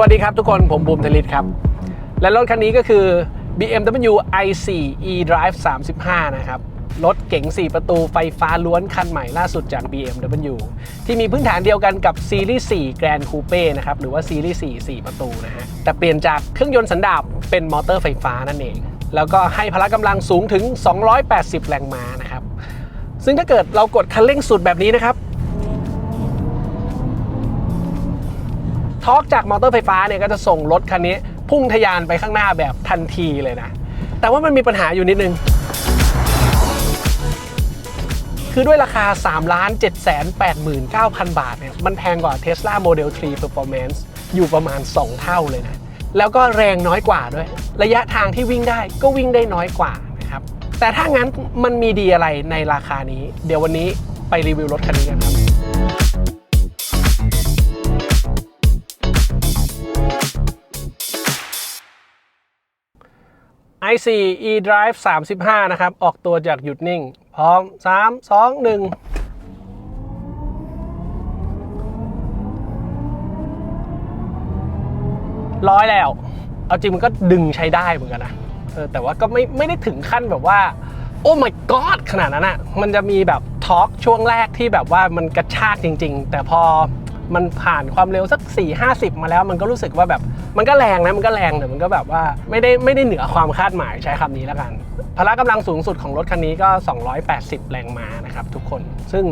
วัสดีครับทุกคนผมบูมธลิตครับ และรถคันนี้ก็คือ BMW i4 eDrive 35 นะครับ รถเก๋ง 4 ประตูไฟฟ้าล้วนคันใหม่ล่าสุดจาก BMW ที่มีพื้นฐานเดียวกันกับซีรีส์ 4 Grand Coupe นะครับ หรือว่าซีรีส์ 4 4 ประตูนะฮะ แต่เปลี่ยนจากเครื่องยนต์สันดาปเป็นมอเตอร์ไฟฟ้านั่นเอง แล้วก็ให้พละกำลังสูงถึง 280 แรงม้านะครับ ซึ่งถ้าเกิดเรากดคันเร่งสุดแบบนี้นะครับ ทอกจากมอเตอร์ไฟฟ้าเนี่ยก็จะส่งรถคันนี้ พุ่งทะยานไปข้างหน้าแบบทันทีเลยนะ แต่ว่ามันมีปัญหาอยู่นิดนึง คือด้วยราคา3ล้าน7 8 9 0 0 0 บาทเนี่ยมันแพงกว่า Tesla Model 3 Performance อยู่ประมาณ 2 เท่าเลยนะ แล้วก็แรงน้อยกว่าด้วย ระยะทางที่วิ่งได้ก็วิ่งได้น้อยกว่านะครับแต่ถ้างั้นมันมีดีอะไรในราคานี้ เดี๋ยววันนี้ไปรีวิวรถคันนี้กันครับ i4 eDrive 35 นะครับ ออกตัวจากหยุดนิ่ง พร้อม 3 2 1ร้อยแล้ว เอาจริงมันก็ดึงใช้ได้เหมือนกันนะ เออ แต่ว่าก็ไม่ไม่ได้ถึงขั้นแบบว่า โอ้ my god ขนาดนั้นอะมันจะมีแบบทอล์กช่วงแรกที่แบบว่ามันกระชากจริง ๆ แต่พอ มันผ่านความเร็วสัก 4 50 มาแล้วมันก็รู้สึกว่าแบบมันก็แรงนะมันก็แรงแต่มันก็แบบว่าไม่ได้ไม่ได้เหนือความคาดหมายใช้คำนี้แล้วกันพละกำลังสูงสุดของรถคันนี้ก็ 280 แรงม้านะครับทุกคนซึ่ง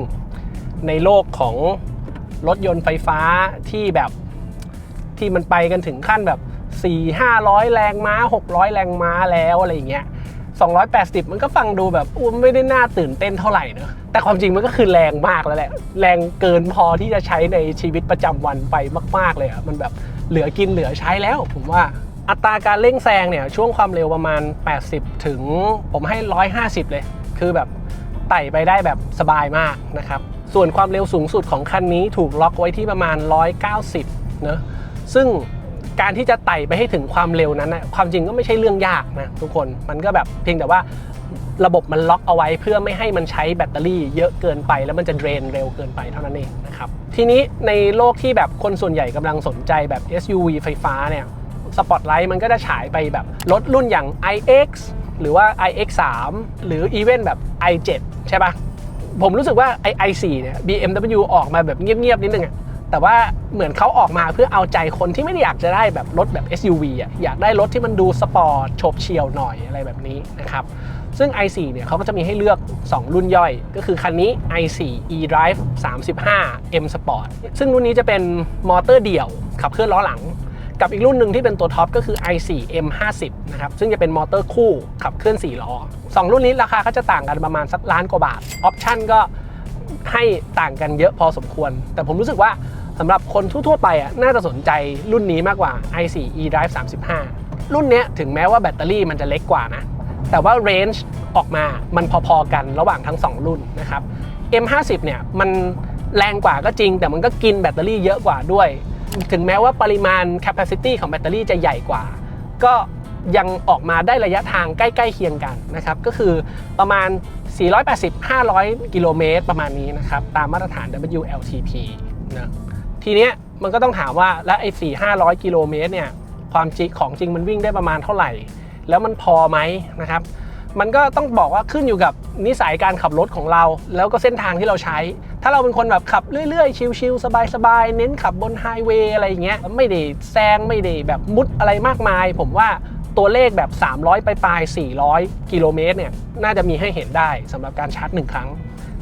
ในโลกของรถยนต์ไฟฟ้าที่แบบที่มันไปกันถึงขั้นแบบ 4 500 แรงม้า 600 แรงม้าแล้วอะไรอย่างเงี้ย 280 มันก็ฟังดูแบบอู้ไม่ได้น่าตื่นเต้นเท่าไหร่เนอะแต่ความจริงมันก็คือแรงมากแล้วแหละ แรงเกินพอที่จะใช้ในชีวิตประจำวันไปมาก ๆ เลยอะมันแบบเหลือกินเหลือใช้แล้ว ผมว่าอัตราการเร่งแซงเนี่ยช่วงความเร็วประมาณ 80 ถึงผมให้ 150 เลย คือแบบไต่ไปได้แบบสบายมากนะครับ ส่วนความเร็วสูงสุดของคันนี้ถูกล็อกไว้ที่ประมาณ 190 เนอะซึ่ง การที่จะไต่ไปให้ถึงความเร็วนั้นนะความจริงก็ไม่ใช่เรื่องยากนะทุกคนมันก็แบบเพียงแต่ว่าระบบมันล็อกเอาไว้เพื่อไม่ให้มันใช้แบตเตอรี่เยอะเกินไป แล้วมันจะเดรนเร็วเกินไปเท่านั้นเองนะครับทีนี้ในโลกที่แบบคนส่วนใหญ่กำลังสนใจแบบ SUV ไฟฟ้าเนี่ยสปอตไลท์มันก็จะฉายไปแบบรถรุ่นอย่าง iX หรือว่า iX3 หรืออีเวนแบบ i7 ใช่ปะผมรู้สึกว่าไอ i4 เนี่ย BMW ออกมาแบบเงียบๆนิดนึงอะ แต่ว่าเหมือนเขาออกมาเพื่อเอาใจคนที่ไม่ได้อยากจะได้แบบรถแบบ SUV อะอยากได้รถที่มันดูสปอร์ตโฉบเฉี่ยวหน่อยอะไรแบบนี้นะครับซึ่ง i4 เนี่ยเขาก็จะมีให้เลือก 2 รุ่นย่อย ก็คือคันนี้ i4 eDrive 35 M Sport ซึ่งรุ่นนี้จะเป็นมอเตอร์เดี่ยว ขับเคลื่อนล้อหลัง กับอีกรุ่นหนึ่งที่เป็นตัวท็อปก็คือ i4 M50 นะครับ ซึ่งจะเป็นมอเตอร์คู่ขับเคลื่อน 4 ล้อ 2 รุ่นนี้ราคาก็จะต่างกันประมาณสักล้านกว่าบาท ออปชั่นก็ ให้ต่างกันเยอะพอสมควร แต่ผมรู้สึกว่าสำหรับคนทั่วๆไปอะน่าจะสนใจรุ่นนี้มากกว่า i4 eDrive 35 รุ่นเนี้ยถึงแม้ว่าแบตเตอรี่มันจะเล็กกว่านะ แต่ว่า range ออกมามันพอๆกันระหว่างทั้ง 2 รุ่นนะครับ M50 เนี่ยมันแรงกว่าก็จริง แต่มันก็กินแบตเตอรี่เยอะกว่าด้วย ถึงแม้ว่าปริมาณ capacity ของแบตเตอรี่จะใหญ่กว่า ก็ ยังออกมาได้ระยะทางใกล้ๆเคียงกันนะครับก็คือประมาณ 480-500 กิโลเมตรประมาณนี้นะครับตามมาตรฐาน WLTP นะทีเนี้ยมันก็ต้องถามว่าแล้วไอ้4-500กิโลเมตรเนี่ยความจริงของจริงมันวิ่งได้ประมาณเท่าไหร่ แล้วมันพอไหมนะครับ มันก็ต้องบอกว่าขึ้นอยู่กับนิสัยการขับรถของเรา แล้วก็เส้นทางที่เราใช้ ถ้าเราเป็นคนแบบขับเรื่อยๆ ชิลๆ สบายๆ เน้นขับบนไฮเวย์อะไรอย่างเงี้ยไม่ได้แซงไม่ได้แบบมุดอะไรมากมาย ผมว่า ตัวเลขแบบ 300 ไปปลาย 400 กิโลเมตรเนี่ยน่าจะมีให้เห็นได้สำหรับการชาร์จหนึ่งครั้ง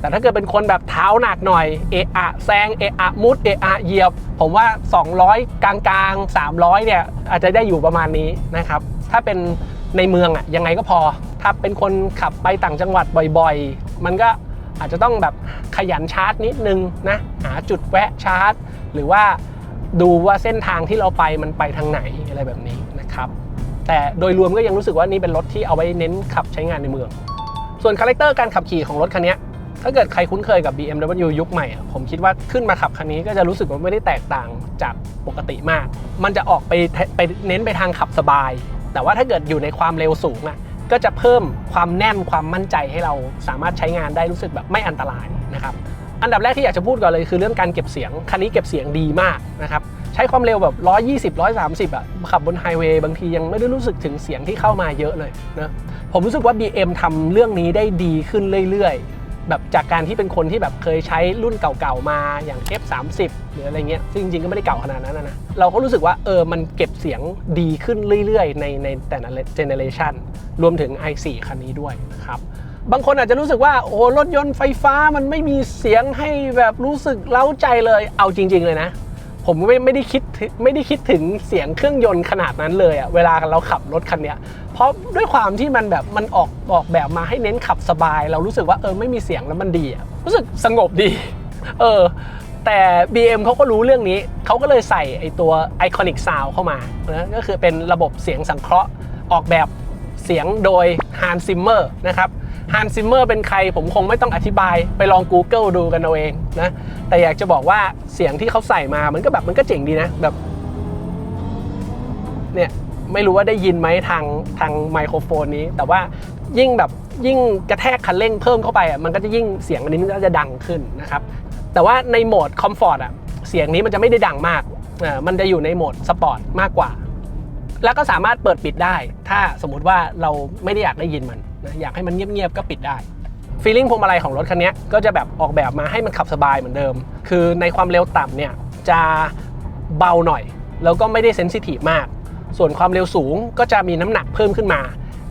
แต่ถ้าเกิดเป็นคนแบบเท้าหนักหน่อยเอะอะแซงเอะอะมุดเอะอะเหยียบ ผมว่า 200 กลางๆ 300 เนี่ยอาจจะได้อยู่ประมาณนี้นะครับ ถ้าเป็นในเมืองอะยังไงก็พอ ถ้าเป็นคนขับไปต่างจังหวัดบ่อยๆ มันก็อาจจะต้องแบบขยันชาร์จนิดนึงนะหาจุดแวะชาร์จ หรือว่าดูว่าเส้นทางที่เราไปมันไปทางไหนอะไรแบบนี้นะครับ แต่โดยรวมก็ยังรู้สึกว่านี่เป็นรถที่เอาไว้เน้นขับใช้งานในเมือง ส่วนคาแรคเตอร์การขับขี่ของรถคันนี้ถ้าเกิดใครคุ้นเคยกับ BMW ยุคใหม่ ผมคิดว่าขึ้นมาขับคันนี้ก็จะรู้สึกว่าไม่ได้แตกต่างจากปกติมาก มันจะออกไปไปเน้นไปทางขับสบาย แต่ว่าถ้าเกิดอยู่ในความเร็วสูงอะก็จะเพิ่มความแน่นความมั่นใจให้เราสามารถใช้งานได้รู้สึกแบบไม่อันตรายนะครับอันดับแรกที่อยากจะพูดก่อนเลยคือเรื่องการเก็บเสียง คันนี้เก็บเสียงดีมากนะครับ ใช้ความเร็วแบบ 120 130อะขับบนไฮเวย์บางทียังไม่ได้รู้สึกถึงเสียงที่เข้ามาเยอะเลยนะผมรู้สึกว่า BM ทำเรื่องนี้ได้ดีขึ้นเรื่อยๆ แบบจากการที่เป็นคนที่แบบเคยใช้รุ่นเก่าๆมาอย่าง F30 หรืออะไรเงี้ยซึ่งจริงๆก็ไม่ได้เก่าขนาดนั้นนะนะเราก็รู้สึกว่าเออมันเก็บเสียงดีขึ้นเรื่อยๆ ในในแต่ละเจเนเรชันรวมถึง i4 คันนี้ด้วยนะครับบางคนอาจจะรู้สึกว่าโอ้รถยนต์ไฟฟ้ามันไม่มีเสียงให้แบบรู้สึกเล้าใจเลยเอาจริง ๆ เลยนะ ผมไม่ไม่ได้คิดไม่ได้คิดถึงเสียงเครื่องยนต์ขนาดนั้นเลยอะเวลาเราขับรถคันเนี้ยเพราะด้วยความที่มันแบบมันออกออกแบบมาให้เน้นขับสบาย เรารู้สึกว่าเออไม่มีเสียงแล้วมันดีอะรู้สึกสงบดี เออ แต่ BM เขาก็รู้เรื่องนี้ เขาก็เลยใส่ไอตัว Iconic Sound เข้ามานะก็คือเป็นระบบเสียงสังเคราะห์ออกแบบเสียงโดย Hans Zimmer นะครับ Hans Zimmer เป็นใครผมคงไม่ต้องอธิบายไปลอง Google ดูกันเอาเองนะแต่อยากจะบอกว่าเสียงที่เขาใส่มามันก็แบบมันก็เจ๋งดีนะแบบเนี่ยไม่รู้ว่าได้ยินไหมทางทางไมโครโฟนนี้ แต่ว่ายิ่งแบบยิ่งกระแทกคันเร่งเพิ่มเข้าไปอะมันก็จะยิ่งเสียงอันนี้มันก็จะดังขึ้นนะครับแต่ว่าในโหมดคอมฟอร์ตอะเสียงนี้มันจะไม่ได้ดังมากอ่ามันจะอยู่ในโหมดสปอร์ตมากกว่า แล้วก็สามารถเปิดปิดได้ ถ้าสมมุติว่าเราไม่ได้อยากได้ยินมัน อยากให้มันเงียบๆก็ปิดได้ฟีลิ่งพวงมาลัยของรถคันนี้ก็จะแบบออกแบบมาให้มันขับสบายเหมือนเดิม คือในความเร็วต่ำเนี่ยจะเบาหน่อย แล้วก็ไม่ได้เซนซิทีฟมาก ส่วนความเร็วสูงก็จะมีน้ำหนักเพิ่มขึ้นมา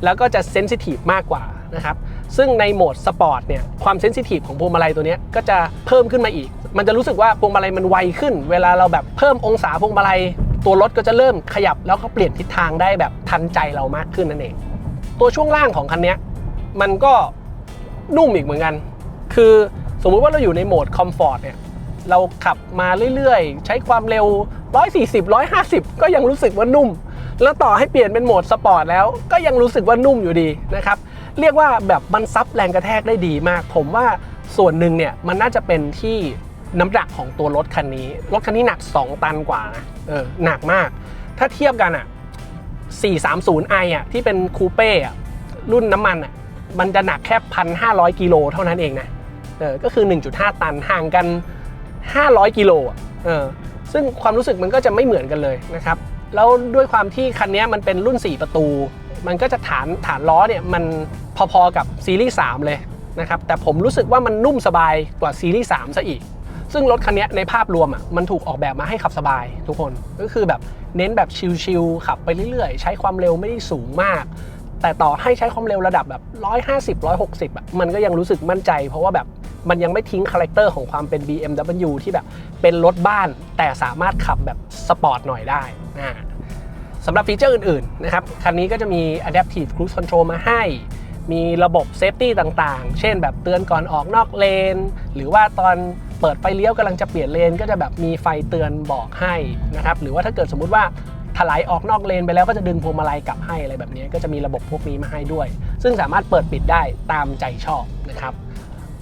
แล้วก็จะเซนซิทีฟมากกว่านะครับซึ่งในโหมดสปอร์ตเนี่ยความเซนซิทีฟของพวงมาลัยตัวนี้ก็จะเพิ่มขึ้นมาอีก มันจะรู้สึกว่าพวงมาลัยมันไวขึ้น เวลาเราแบบเพิ่มองศาพวงมาลัย ตัวรถก็จะเริ่มขยับแล้วก็เปลี่ยนทิศทางได้แบบทันใจเรามากขึ้นนั่นเอง ตัวช่วงล่างของคันนี้ มันก็นุ่มอีกเหมือนกัน คือสมมุติว่าเราอยู่ในโหมดคอมฟอร์ตเนี่ย เราขับมาเรื่อยๆ ใช้ความเร็ว 140 150 ก็ยังรู้สึกว่านุ่ม แล้วต่อให้เปลี่ยนเป็นโหมดสปอร์ตแล้วก็ยังรู้สึกว่านุ่มอยู่ดีนะครับ เรียกว่าแบบมันซับแรงกระแทกได้ดีมาก ผมว่าส่วนหนึ่งเนี่ยมันน่าจะเป็นที่น้ำหนักของตัวรถคันนี้ รถคันนี้หนัก 2 ตันกว่านะเออหนักมาก ถ้าเทียบกันอะ 430i อะที่เป็นคูเป้อะรุ่นน้ำมันอะ มันจะหนักแค่1,500กิโลเท่านั้นเองนะเออก็คือ 1.5 ตันห่างกัน 500 กิโลเออซึ่งความรู้สึกมันก็จะไม่เหมือนกันเลยนะครับแล้วด้วยความที่คันนี้มันเป็นรุ่น 4 ประตู มันก็จะฐานฐานล้อเนี่ยมันพอๆกับซีรีส์3เลยนะครับแต่ผมรู้สึกว่ามันนุ่มสบายกว่าซีรีส์3ซะอีก ซึ่งรถคันนี้ในภาพรวมอะมันถูกออกแบบมาให้ขับสบายทุกคนก็คือแบบเน้นแบบชิลๆขับไปเรื่อยๆ ใช้ความเร็วไม่ได้สูงมาก แต่ต่อให้ใช้ความเร็วระดับแบบ 150 160อะมันก็ยังรู้สึกมั่นใจ เพราะว่าแบบมันยังไม่ทิ้งคาแรคเตอร์ของความเป็น BMW ที่แบบเป็นรถบ้าน แต่สามารถขับแบบสปอร์ตหน่อยได้นะสำหรับฟีเจอร์อื่นๆนะครับ คันนี้ก็จะมี Adaptive Cruise Control มาให้ มีระบบเซฟตี้ต่างๆ เช่นแบบเตือนก่อนออกนอกเลน หรือว่าตอนเปิดไฟเลี้ยวกำลังจะเปลี่ยนเลน ก็จะแบบมีไฟเตือนบอกให้นะครับ หรือว่าถ้าเกิดสมมุติว่า ถลายออกนอกเลนไปแล้วก็จะดึงพวงมาลัยกลับให้อะไรแบบนี้ก็จะมีระบบพวกนี้มาให้ด้วย ซึ่งสามารถเปิดปิดได้ตามใจชอบนะครับ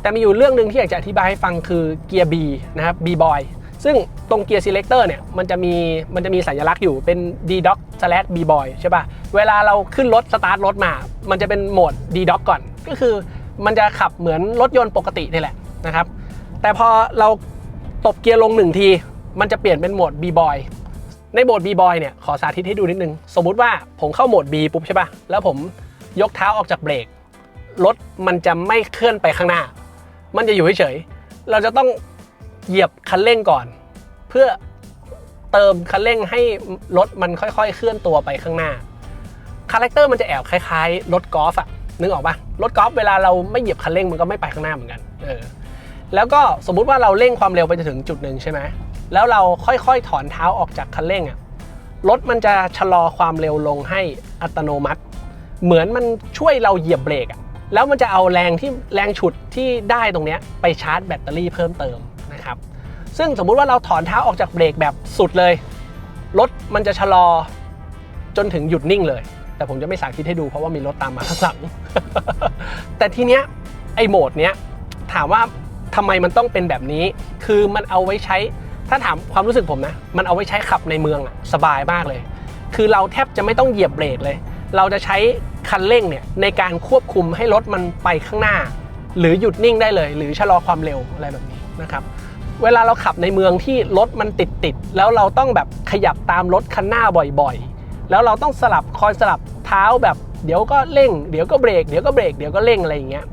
แต่มีอยู่เรื่องหนึ่งที่อยากจะอธิบายให้ฟังคือเกียร์ B นะครับ B boy ซึ่งตรงเกียร์ selector เนี่ยมันจะมีมันจะมีสัญลักษณ์อยู่เป็น D doc slash B boy ใช่ป่ะ เวลาเราขึ้นรถสตาร์ทรถมา มันจะเป็นโหมด D doc ก่อน ก็คือมันจะขับเหมือนรถยนต์ปกตินี่แหละนะครับ แต่พอเราตบเกียร์ลงหนึ่งที มันจะเปลี่ยนเป็นโหมด B boy ในโหมด B boy เนี่ยขอสาธิตให้ดูนิดนึง สมมุติว่าผมเข้าโหมด B ปุ๊บใช่ป่ะ แล้วผมยกเท้าออกจากเบรก รถมันจะไม่เคลื่อนไปข้างหน้า มันจะอยู่เฉยๆ เราจะต้องเหยียบคันเร่งก่อน เพื่อเติมคันเร่งให้รถมันค่อยๆ เคลื่อนตัวไปข้างหน้า คาแรคเตอร์มันจะแอบคล้ายๆ รถกอล์ฟอะนึกออกปะรถกอล์ฟเวลาเราไม่เหยียบคันเร่งมันก็ไม่ไปข้างหน้าเหมือนกัน เออ แล้วก็สมมุติว่าเราเร่งความเร็วไปจนถึงจุดหนึ่งใช่ไหม แล้วเราค่อยๆถอนเท้าออกจากคันเร่งอะรถมันจะชะลอความเร็วลงให้อัตโนมัติ เหมือนมันช่วยเราเหยียบเบรกอะแล้วมันจะเอาแรงที่แรงฉุดที่ได้ตรงเนี้ยไปชาร์จแบตเตอรี่เพิ่มเติมนะครับ ซึ่งสมมุติว่าเราถอนเท้าออกจากเบรกแบบสุดเลย รถมันจะชะลอจนถึงหยุดนิ่งเลย แต่ผมจะไม่สาธิตให้ดูเพราะว่ามีรถตามมาข้างหลัง แต่ทีเนี้ยไอ้โหมดเนี้ยถามว่าทำไมมันต้องเป็นแบบนี้ คือมันเอาไว้ใช้ ถ้าถามความรู้สึกผมนะ มันเอาไว้ใช้ขับในเมืองสบายมากเลย คือเราแทบจะไม่ต้องเหยียบเบรกเลย เราจะใช้คันเร่งเนี่ยในการควบคุมให้รถมันไปข้างหน้า หรือหยุดนิ่งได้เลย หรือชะลอความเร็วอะไรแบบนี้นะครับเวลาเราขับในเมืองที่รถมันติดติดแล้วเราต้องแบบขยับตามรถคันหน้าบ่อยๆ แล้วเราต้องสลับคอยสลับเท้าแบบเดี๋ยวก็เร่ง เดี๋ยวก็เบรกเดี๋ยวก็เบรกเดี๋ยวก็เร่งอะไรอย่างเงี้ย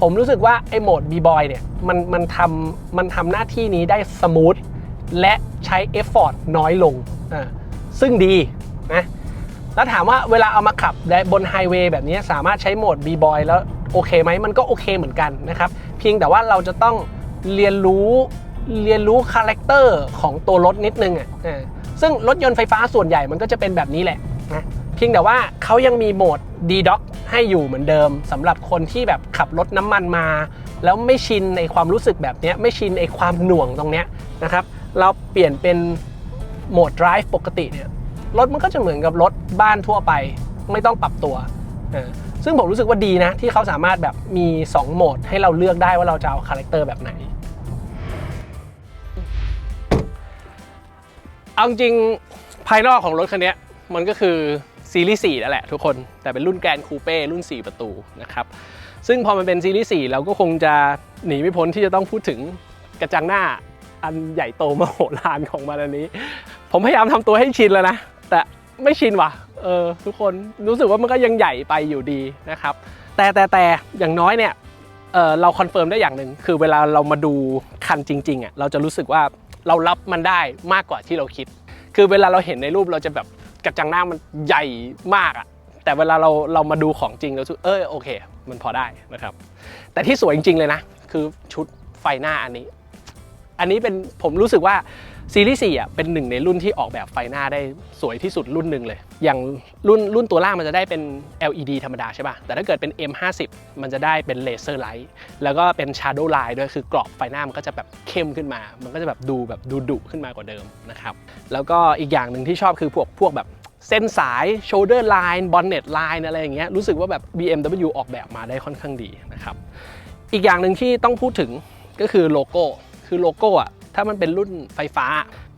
ผมรู้สึกว่าไอ้โหมด B-Boy เนี่ยมันมันทำมันทำหน้าที่นี้ได้สมูท และใช้เอฟฟอร์ตน้อยลงอ่าซึ่งดีนะ แล้วถามว่าเวลาเอามาขับได้บนไฮเวย์แบบนี้สามารถใช้โหมด B-Boy แล้วโอเคไหมมันก็โอเคเหมือนกันนะครับ เพียงแต่ว่าเราจะต้องเรียนรู้เรียนรู้คาแรคเตอร์ของตัวรถนิดนึงอะอ่าซึ่งรถยนต์ไฟฟ้าส่วนใหญ่มันก็จะเป็นแบบนี้แหละนะเพียงแต่ว่าเขายังมีโหมด D-Dock ให้อยู่เหมือนเดิมสำหรับคนที่แบบขับรถน้ำมันมา แล้วไม่ชินในความรู้สึกแบบนี้ไม่ชินในความหน่วงตรงเนี้ยนะครับ เราเปลี่ยนเป็นโหมด Drive ปกติเนี่ยรถมันก็จะเหมือนกับรถบ้านทั่วไป ไม่ต้องปรับตัว ซึ่งผมรู้สึกว่าดีนะ ที่เขาสามารถแบบมี 2 โหมด ให้เราเลือกได้ว่าเราจะเอาคาแรคเตอร์แบบไหน เอาจริงภายนอกของรถคันนี้มันก็คือซีรีส์4นั่นแหละทุกคน แต่เป็นรุ่นแกรนคูเป้รุ่น 4 ประตูนะครับ ซึ่งพอมันเป็นซีรีส์4เราก็คงจะหนีไม่พ้นที่จะต้องพูดถึงกระจังหน้า อันใหญ่โตมโหฬารของมันอันนี้ ผมพยายามทำตัวให้ชินแล้วนะ แต่ไม่ชินว่ะ เออทุกคนรู้สึกว่ามันก็ยังใหญ่ไปอยู่ดีนะครับ แต่แต่แต่อย่างน้อยเนี่ยเออเราคอนเฟิร์มได้อย่างหนึ่งคือเวลาเรามาดูคันจริงๆอะเราจะรู้สึกว่าเรารับมันได้มากกว่าที่เราคิด คือเวลาเราเห็นในรูปเราจะแบบกระจังหน้ามันใหญ่มากอะแต่เวลาเราเรามาดูของจริงเราสึกเออโอเค มันพอได้นะครับ แต่ที่สวยจริงๆเลยนะ คือชุดไฟหน้าอันนี้ อันนี้เป็นผมรู้สึกว่าซีรีส์4อะเป็นหนึ่งในรุ่นที่ออกแบบไฟหน้าได้สวยที่สุดรุ่นหนึ่งเลย อย่างรุ่นรุ่นตัวล่างมันจะได้เป็น LED ธรรมดาใช่ป่ะ แต่ถ้าเกิดเป็น M50 มันจะได้เป็นเลเซอร์ไลท์แล้วก็เป็น Shadow Line ด้วยคือกรอบไฟหน้ามันก็จะแบบเข้มขึ้นมา มันก็จะแบบดูแบบดูดุขึ้นมากว่าเดิมนะครับ แล้วก็อีกอย่างหนึ่งที่ชอบคือพวกพวกแบบเส้นสาย shoulder line bonnet line อะไรอย่างเงี้ยรู้สึกว่าแบบ BMW ออกแบบมาได้ค่อนข้างดีนะครับ อีกอย่างหนึ่งที่ต้องพูดถึงก็คือโลโก้ คือโลโก้อะถ้ามันเป็นรุ่นไฟฟ้า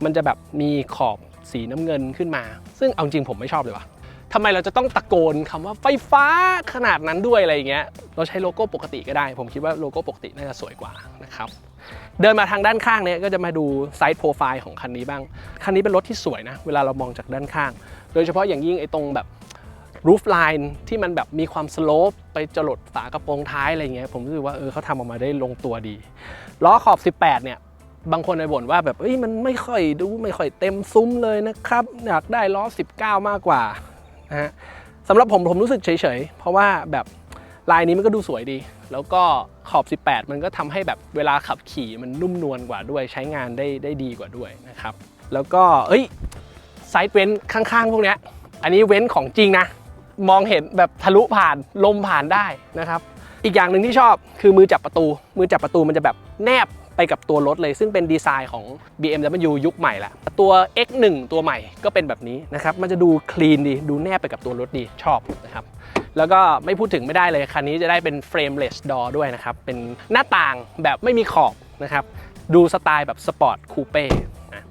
มันจะแบบมีขอบสีน้ำเงินขึ้นมา ซึ่งเอาจริงผมไม่ชอบเลยวะทำไมเราจะต้องตะโกนคำว่าไฟฟ้าขนาดนั้นด้วยอะไรอย่างเงี้ย เราใช้โลโก้ปกติก็ได้ ผมคิดว่าโลโก้ปกติน่าจะสวยกว่านะครับ เดินมาทางด้านข้างเนี่ยก็จะมาดูไซส์โปรไฟล์ของคันนี้บ้าง คันนี้เป็นรถที่สวยนะ เวลาเรามองจากด้านข้าง โดยเฉพาะอย่างยิ่งไอ้ตรงแบบ รูฟไลน์ที่มันแบบมีความสโลปไปจรดฝากระโปรงท้ายอะไรเงี้ยผมรู้สึกว่าเออเขาทำออกมาได้ลงตัวดีล้อขอบ 18 เนี่ย บางคนไปบ่นว่าแบบเอ้ยมันไม่ค่อยดูไม่ค่อยเต็มซุ้มเลยนะครับ อยากได้ล้อ 19 มากกว่านะฮะสำหรับผมผมรู้สึกเฉยๆ เพราะว่าแบบลายนี้มันก็ดูสวยดี แล้วก็ขอบ 18 มันก็ทำให้แบบเวลาขับขี่มันนุ่มนวลกว่าด้วยใช้งานได้ได้ดีกว่าด้วยนะครับ แล้วก็เอ้ยไซด์เว้นข้างๆ พวกเนี้ยอันนี้เว้นของจริงนะ มองเห็นแบบทะลุผ่านลมผ่านได้นะครับ อีกอย่างหนึ่งที่ชอบคือมือจับประตู มือจับประตูมันจะแบบแนบไปกับตัวรถเลย ซึ่งเป็นดีไซน์ของ BMW ยุคใหม่ละตัว X1 ตัวใหม่ก็เป็นแบบนี้นะครับ มันจะดูคลีนดี ดูแนบไปกับตัวรถดีชอบนะครับแล้วก็ไม่พูดถึงไม่ได้เลย คันนี้จะได้เป็น frameless door ด้วยนะครับ เป็นหน้าต่างแบบไม่มีขอบนะครับ ดูสไตล์แบบสปอร์ตคูเป้นะ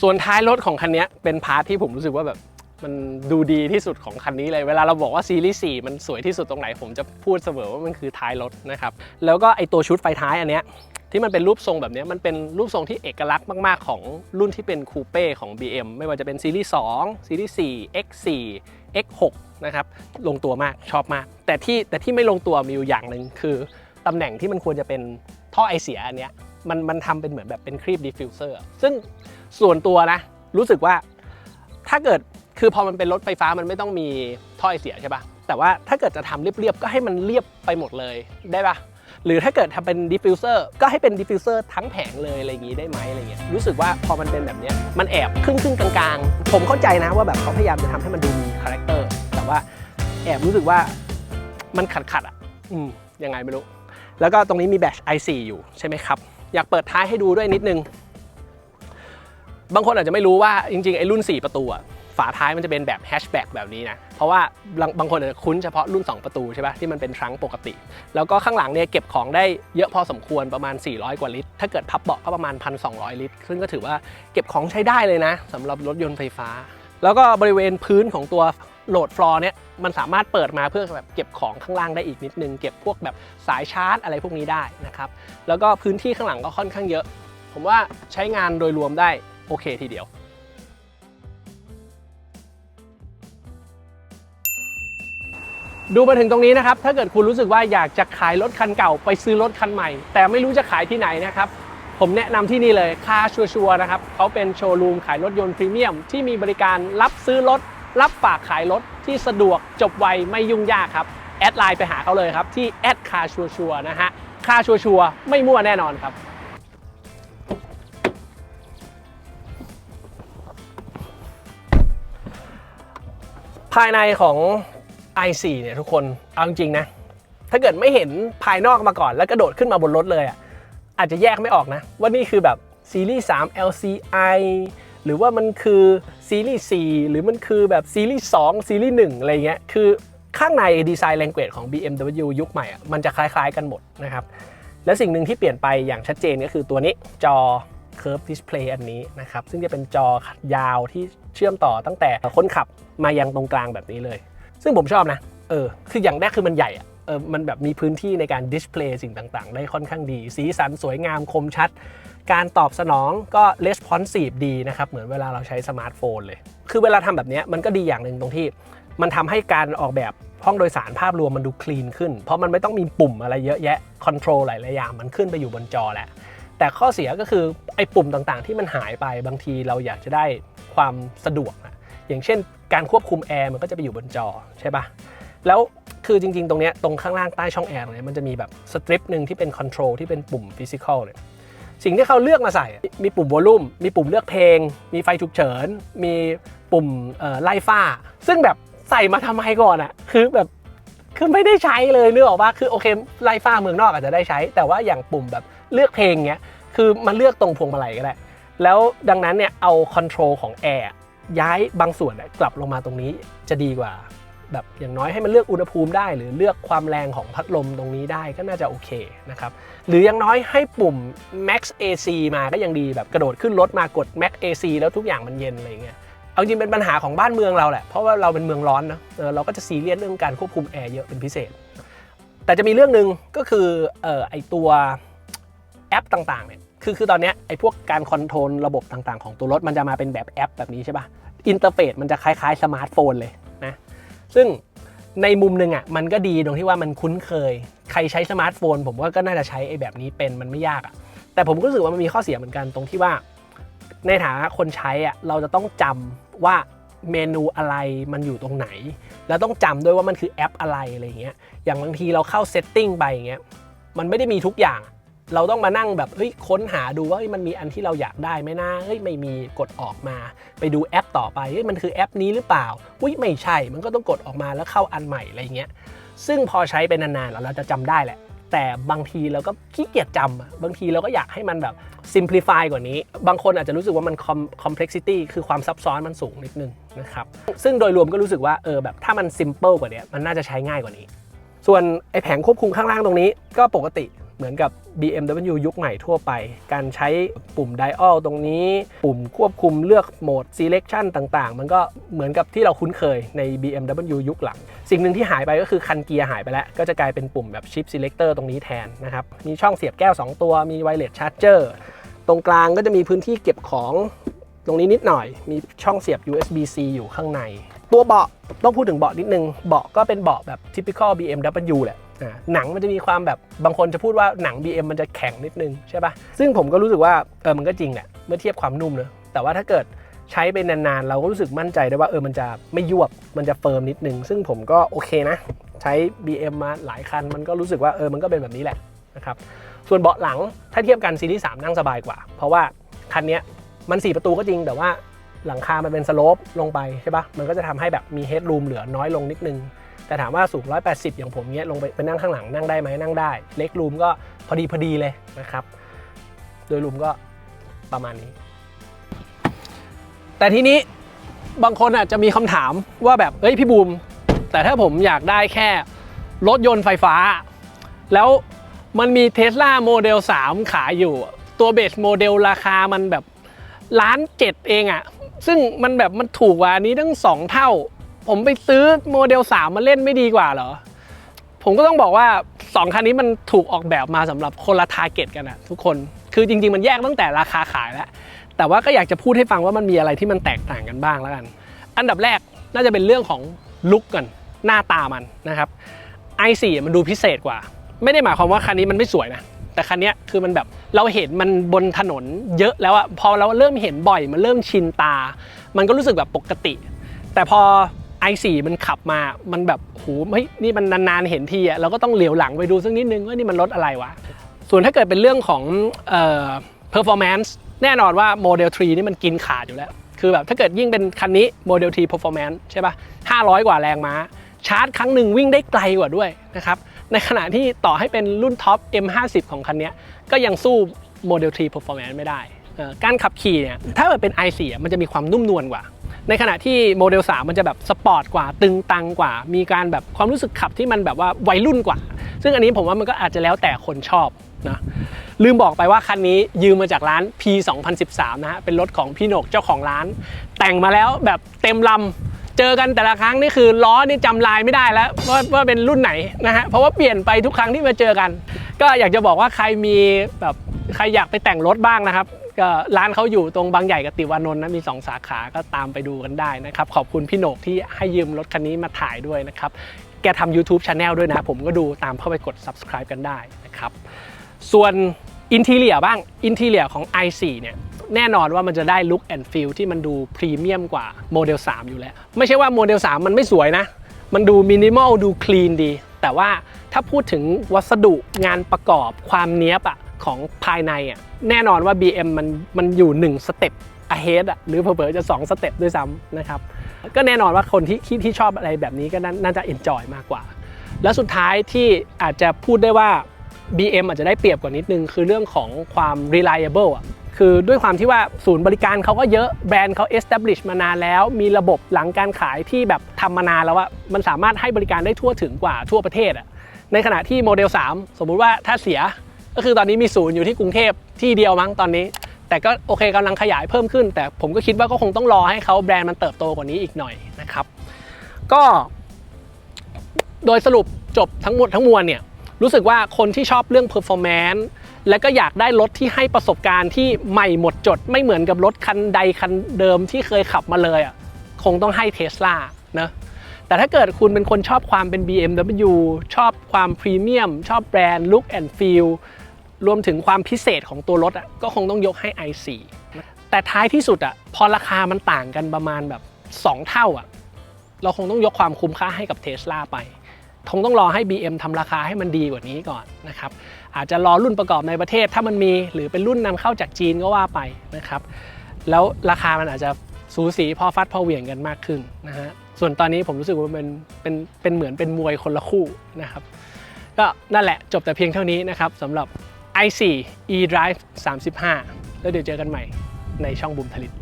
ส่วนท้ายรถของคันนี้เป็นพาร์ทที่ผมรู้สึกว่าแบบ มันดูดีที่สุดของคันนี้เลย เวลาเราบอกว่าซีรีส์4มันสวยที่สุดตรงไหน ผมจะพูดเสมอว่ามันคือท้ายรถนะครับ แล้วก็ไอตัวชุดไฟท้ายอันเนี้ยที่มันเป็นรูปทรงแบบนี้มันเป็นรูปทรงที่เอกลักษณ์มาก ๆ ของรุ่นที่เป็นคูเป้ของ BM ไม่ว่าจะเป็นซีรีส์2ซีรีส์4 X4 X6 นะครับลงตัวมากชอบมาก แต่ที่แต่ที่ไม่ลงตัวมีอยู่อย่างหนึ่งคือตำแหน่งที่มันควรจะเป็นท่อไอเสียอันเนี้ยมันมันทำเป็นเหมือนแบบเป็นครีบดิฟฟิวเซอร์ซึ่งส่วนตัวนะรู้สึกว่าถ้าเกิด คือพอมันเป็นรถไฟฟ้ามันไม่ต้องมีท่อไอเสียใช่ปะแต่ว่าถ้าเกิดจะทำเรียบๆก็ให้มันเรียบไปหมดเลยได้ปะหรือถ้าเกิดทำเป็นดิฟฟิวเซอร์ก็ให้เป็นดิฟฟิวเซอร์ทั้งแผงเลยอะไรอย่างนี้ได้ไหมอะไรเงี้ยรู้สึกว่าพอมันเป็นแบบนี้มันแอบครึ่งครึ่งๆกลางๆ ผมเข้าใจนะว่าแบบเขาพยายามจะทำให้มันดูมีคาแรคเตอร์แต่ว่าแอบรู้สึกว่ามันขัดขัดๆอะ อืมยังไงไม่รู้ แล้วก็ตรงนี้มีแบต i4 อยู่ใช่ไหมครับ อยากเปิดท้ายให้ดูด้วยนิดนึง บางคนอาจจะไม่รู้ว่าจริงๆไอ้รุ่น 4 ประตูอะ ฝาท้ายมันจะเป็นแบบแฮชแบ็กแบบนี้นะ เพราะว่าบางบางคนอาจจะคุ้นเฉพาะรุ่น 2 ประตูใช่ปะที่มันเป็นทรังปกติ แล้วก็ข้างหลังเนี่ยเก็บของได้เยอะพอสมควรประมาณ 400 กว่าลิตร ถ้าเกิดพับเบาะก็ประมาณ 1,200 ลิตร ซึ่งก็ถือว่าเก็บของใช้ได้เลยนะสำหรับรถยนต์ไฟฟ้า แล้วก็บริเวณพื้นของตัวโหลดฟลอร์เนี่ยมันสามารถเปิดมาเพื่อแบบเก็บของข้างล่างได้อีกนิดนึง เก็บพวกแบบสายชาร์จอะไรพวกนี้ได้นะครับแล้วก็พื้นที่ข้างหลังก็ค่อนข้างเยอะ ผมว่าใช้งานโดยรวมได้โอเคทีเดียว ดูมาถึงตรงนี้นะครับ ถ้าเกิดคุณรู้สึกว่าอยากจะขายรถคันเก่าไปซื้อรถคันใหม่ แต่ไม่รู้จะขายที่ไหนนะครับ ผมแนะนำที่นี่เลยคาชัวร์นะครับเขาเป็นโชว์รูมขายรถยนต์พรีเมียม ที่มีบริการรับซื้อรถ รับฝากขายรถที่สะดวกจบไวไม่ยุ่งยากครับ แอดไลน์ไปหาเขาเลยครับ ที่แอดคาชัวร์นะฮะคาชัวร์ไม่มั่วแน่นอนครับภายในของ i4 เนี่ยทุกคนเอาจริงๆนะ ถ้าเกิดไม่เห็นภายนอกมาก่อนแล้วกระโดดขึ้นมาบนรถเลยอะอาจจะแยกไม่ออกนะ ว่านี่คือแบบซีรีส์3 LCI หรือว่ามันคือซีรีส์4หรือมันคือแบบซีรีส์2ซีรีส์1อะไรเงี้ยคือข้างในดีไซน์ language ของ BMW ยุคใหม่อะมันจะคล้ายๆกันหมดนะครับ และสิ่งหนึ่งที่เปลี่ยนไปอย่างชัดเจนก็คือตัวนี้จอ Curve Display อันนี้นะครับ ซึ่งจะเป็นจอยาวที่เชื่อมต่อตั้งแต่คนขับมายังตรงกลางแบบนี้เลย ซึ่งผมชอบนะ เออ คืออย่างแรกคือมันใหญ่อะเออ มันแบบมีพื้นที่ในการดิสเพลย์สิ่งต่างๆ ได้ค่อนข้างดี สีสันสวยงามคมชัด การตอบสนองก็ responsive ดีนะครับ เหมือนเวลาเราใช้สมาร์ทโฟนเลย คือเวลาทำแบบนี้มันก็ดีอย่างหนึ่งตรงที่ มันทำให้การออกแบบห้องโดยสารภาพรวมมันดูคลีนขึ้น เพราะมันไม่ต้องมีปุ่มอะไรเยอะแยะคอนโทรลหลายๆอย่างมันขึ้นไปอยู่บนจอแหละแต่ข้อเสียก็คือไอ้ปุ่มต่างๆ ที่มันหายไปบางทีเราอยากจะได้ความสะดวกอะอย่างเช่น การควบคุมแอร์มันก็จะไปอยู่บนจอใช่ปะแล้วคือจริง ๆ ตรงเนี้ยตรงข้างล่างใต้ช่องแอร์ตรงเนี้ยมันจะมีแบบสตริปหนึ่งที่เป็นคอนโทรลที่เป็นปุ่มฟิสิกอลเลยสิ่งที่เขาเลือกมาใส่ มีปุ่มวอลลุ่ม มีปุ่มเลือกเพลง มีไฟฉุกเฉิน มีปุ่มไล่ฝ้า ซึ่งแบบใส่มาทำไมก่อนอะคือแบบ คือไม่ได้ใช้เลยเนึกออกว่าคือโอเคไล่ฟ้าเมืองนอกอาจจะได้ใช้ แต่ว่าอย่างปุ่มแบบเลือกเพลงเนี้ย คือมันเลือกตรงพวงมาลัยก็ได้ แล้วดังนั้นเนี่ยเอาคอนโทรลของแอร์ ย้ายบางส่วนกลับลงมาตรงนี้จะดีกว่า แบบอย่างน้อยให้มันเลือกอุณหภูมิได้ หรือเลือกความแรงของพัดลมตรงนี้ได้ก็น่าจะโอเคนะครับหรืออย่างน้อยให้ปุ่ม Max AC มาก็ยังดีแบบกระโดดขึ้นรถมากด Max AC แล้วทุกอย่างมันเย็นอะไรเงี้ยเอาจริงเป็นปัญหาของบ้านเมืองเราแหละ เพราะว่าเราเป็นเมืองร้อนนะเเราก็จะซีเรียสเรื่องการควบคุมแอร์เยอะเป็นพิเศษ แต่จะมีเรื่องหนึ่งก็คือออไอตัวแอปต่างๆเนี่ย คือคือตอนนี้ไอ้พวกการคอนโทรลระบบต่างๆ ของตัวรถมันจะมาเป็นแบบแอปแบบนี้ใช่ปะอินเทอร์เฟซมันจะคล้ายๆสมาร์ทโฟนเลยนะซึ่งในมุมหนึ่งอะมันก็ดีตรงที่ว่ามันคุ้นเคย ใครใช้สมาร์ทโฟน ผมว่าก็น่าจะใช้ไอ้แบบนี้เป็นมันไม่ยากอะแต่ผมก็รู้สึกว่ามันมีข้อเสียเหมือนกันตรงที่ว่า ในฐานะคนใช้อะเราจะต้องจำว่าเมนูอะไรมันอยู่ตรงไหน แล้วต้องจำด้วยว่ามันคือแอปอะไรอะไรอย่างเงี้ยอย่างบางทีเราเข้าเซตติ้งไปอย่างเงี้ยมันไม่ได้มีทุกอย่าง เราต้องมานั่งแบบเฮ้ยค้นหาดูว่ามันมีอันที่เราอยากได้ไหมนะเฮ้ยไม่มีกดออกมา ไปดูแอปต่อไปเฮ้ยมันคือแอปนี้หรือเปล่าอุ้ยไม่ใช่ มันก็ต้องกดออกมาแล้วเข้าอันใหม่อะไรเงี้ยซึ่งพอใช้ไปนานๆแล้วเราจะจำได้แหละ แต่บางทีเราก็ขี้เกียจจำบางทีเราก็อยากให้มันแบบ simplify กว่านี้ บางคนอาจจะรู้สึกว่ามัน complexity คือความซับซ้อนมันสูงนิดนึงนะครับซึ่งโดยรวมก็รู้สึกว่าเออแบบถ้ามัน simple กว่านี้มันน่าจะใช้ง่ายกว่านี้ ส่วนไอแผงควบคุมข้างล่างตรงนี้ก็ปกติ เหมือนกับ BMW ยุคใหม่ทั่วไป การใช้ปุ่ม dial ตรงนี้ ปุ่มควบคุมเลือกโหมด selection ต่างๆ มันก็เหมือนกับที่เราคุ้นเคยใน BMW ยุคหลัง สิ่งหนึ่งที่หายไปก็คือคันเกียร์หายไปแล้ว ก็จะกลายเป็นปุ่มแบบ shift selector ตรงนี้แทนนะครับ มีช่องเสียบแก้ว 2 ตัว มี wireless charger ตรงกลางก็จะมีพื้นที่เก็บของตรงนี้นิดหน่อย มีช่องเสียบ USB-C อยู่ข้างใน ตัวเบาะต้องพูดถึงเบาะนิดนึง เบาะก็เป็นเบาะแบบ typical BMW แหละ หนังมันจะมีความแบบบางคนจะพูดว่าหนัง BM มันจะแข็งนิดนึงใช่ปะซึ่งผมก็รู้สึกว่าเออมันก็จริงแหละเมื่อเทียบความนุ่มเนอะแต่ว่าถ้าเกิดใช้ไปนานๆ เราก็รู้สึกมั่นใจได้ว่าเออมันจะไม่ยวบมันจะเฟิร์มนิดนึง ซึ่งผมก็โอเคนะ ใช้ BM มาหลายคัน มันก็รู้สึกว่าเออมันก็เป็นแบบนี้แหละนะครับส่วนเบาะหลังถ้าเทียบกันซีรีส์3นั่งสบายกว่า เพราะว่าคันนี้มัน 4 ประตูก็จริงแต่ว่าหลังคามันเป็นสโลปลงไปใช่ปะมันก็จะทำให้แบบมีเฮดรูมเหลือน้อยลงนิดนึง แต่ถามว่าสูง 180 อย่างผมเนี้ยลงไปไปนั่งข้างหลังนั่งได้ไหมนั่งได้ เล็กรูมก็พอดีพอดีเลยนะครับ โดยรวมก็ประมาณนี้ แต่ทีนี้บางคนอาจจะมีคำถามว่าแบบเอ้ยพี่บูม แต่ถ้าผมอยากได้แค่รถยนต์ไฟฟ้า แล้วมันมีเท s l a โมเดล3 ขายอยู่ ตัวเบสโมเดลราคามันแบบล้านเจ็ดเองอะ่ะ ซึ่งมันแบบมันถูกกว่านนี้ตั้ง 2 เท่า ผมไปซื้อโมเดล 3 มาเล่นไม่ดีกว่าเหรอ ผมก็ต้องบอกว่า 2 คันนี้มันถูกออกแบบมาสำหรับคนละทาร์เก็ตกันอะทุกคนคือจริง ๆ มันแยกตั้งแต่ราคาขายแล้ว แต่ว่าก็อยากจะพูดให้ฟังว่ามันมีอะไรที่มันแตกต่างกันบ้างแล้วกัน อันดับแรกน่าจะเป็นเรื่องของลุคกันหน้าตามันนะครับ i4 มันดูพิเศษกว่า ไม่ได้หมายความว่าคันนี้มันไม่สวยนะแต่คันนี้คือมันแบบเราเห็นมันบนถนนเยอะแล้วอะพอเราเริ่มเห็นบ่อยมันเริ่มชินตา มันก็รู้สึกแบบปกติ แต่พอ i4 มันขับมา มันแบบโหเฮ้ยนี่มันนานๆเห็นทีอะเราก็ต้องเหลียวหลังไปดูสักนิดนึงว่านี่มันรถอะไรวะ ส่วนถ้าเกิดเป็นเรื่องของเอ่อ performance แน่นอนว่า Model 3นี่มันกินขาดอยู่แล้ว คือแบบถ้าเกิดยิ่งเป็นคันนี้ Model 3 performance ใช่ปะ500 กว่าแรงม้า ชาร์จครั้งหนึ่งวิ่งได้ไกลกว่าด้วยนะครับ ในขณะที่ต่อให้เป็นรุ่นท็อป M50 ของคันนี้ก็ยังสู้ Model 3 performance ไม่ได้ การขับขี่เนี่ยถ้าเกิดเป็น i4 อ่มันจะมีความนุ่มนวลกว่า ในขณะที่โมเดล 3 มันจะแบบสปอร์ตกว่าตึงตังกว่า มีการแบบความรู้สึกขับที่มันแบบว่าวัยรุ่นกว่า ซึ่งอันนี้ผมว่ามันก็อาจจะแล้วแต่คนชอบนะลืมบอกไปว่าคันนี้ยืมมาจากร้าน P 2013นะฮะเป็นรถของพี่โหนกเจ้าของร้าน แต่งมาแล้วแบบเต็มลำเจอกันแต่ละครั้งนี่คือล้อนี่จำลายไม่ได้แล้วว่าว่าเป็นรุ่นไหนนะฮะเพราะว่าเปลี่ยนไปทุกครั้งที่มาเจอกัน ก็อยากจะบอกว่าใครมีแบบใครอยากไปแต่งรถบ้างนะครับ ก็ร้านเขาอยู่ตรงบางใหญ่กับติวานนท์นะมี 2 สาขาก็ตามไปดูกันได้นะครับ ขอบคุณพี่โหนกที่ให้ยืมรถคันนี้มาถ่ายด้วยนะครับ แกทำ YouTube Channel ด้วยนะ ผมก็ดูตามเข้าไปกด subscribe กันได้นะครับ ส่วนอินทีเลียบ้างอินทีเลียของ i4 เนี่ยแน่นอนว่ามันจะได้ลุคแอนด์ฟิลที่มันดูพรีเมียมกว่าโมเดล 3 อยู่แล้ว ไม่ใช่ว่าโมเดล 3 มันไม่สวยนะ มันดูมินิมอลดูคลีนดี แต่ว่าถ้าพูดถึงวัสดุงานประกอบความเนี้ยบอะของภายในอะ แน่นอนว่า BM มันมันอยู่ 1 สเต็ป ahead อะหรือเผลอๆจะ 2 สเต็ปด้วยซ้ำนะครับก็แน่นอนว่าคนที่ที่ที่ชอบอะไรแบบนี้ก็น่าน่าจะ enjoy มากกว่า แล้วสุดท้ายที่อาจจะพูดได้ว่า BM อาจจะได้เปรียบกว่านิดนึง คือเรื่องของความ reliable อะคือด้วยความที่ว่าศูนย์บริการเขาก็เยอะแบรนด์เขา establish มานานแล้ว มีระบบหลังการขายที่แบบทำมานานแล้วอะมันสามารถให้บริการได้ทั่วถึงกว่าทั่วประเทศอะในขณะที่โมเดล 3 สมมุติว่าถ้าเสีย ก็คือตอนนี้มีศูนย์อยู่ที่กรุงเทพที่เดียวมั้งตอนนี้ แต่ก็โอเคกำลังขยายเพิ่มขึ้น แต่ผมก็คิดว่าก็คงต้องรอให้เขาแบรนด์มันเติบโตกว่านี้อีกหน่อยนะครับ ก็ โดยสรุปจบทั้งหมดทั้งมวลเนี่ยรู้สึกว่าคนที่ชอบเรื่อง performance และก็อยากได้รถที่ให้ประสบการณ์ที่ใหม่หมดจด ไม่เหมือนกับรถคันใดคันเดิมที่เคยขับมาเลยอะคงต้องให้ Tesla นะ แต่ถ้าเกิดคุณเป็นคนชอบความเป็น BMW ชอบความพรีเมียม ชอบแบรนด์ look and feel รวมถึงความพิเศษของตัวรถอะก็คงต้องยกให้ i4 แต่ท้ายที่สุดอะพอราคามันต่างกันประมาณแบบ 2 เท่าอะเราคงต้องยกความคุ้มค่าให้กับเท s l a ไป คงต้องรอให้ BM ทำราคาให้มันดีกว่านี้ก่อนนะครับ อาจจะรอรุ่นประกอบในประเทศถ้ามันมี หรือเป็นรุ่นนำเข้าจากจีนก็ว่าไปนะครับ แล้วราคามันอาจจะสูสีพอฟัดพอเหวี่ยงกันมากขึ้นนะฮะ ส่วนตอนนี้ผมรู้สึกว่าเป็นเป็นเป็นเหมือนเป็นมวยคนละคู่นะครับ ก็นั่นแหละจบแต่เพียงเท่านี้นะครับสำหรับ i4 eDrive 35 แล้วเดี๋ยวเจอกันใหม่ในช่องบุมทลิต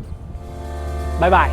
บ๊ายบาย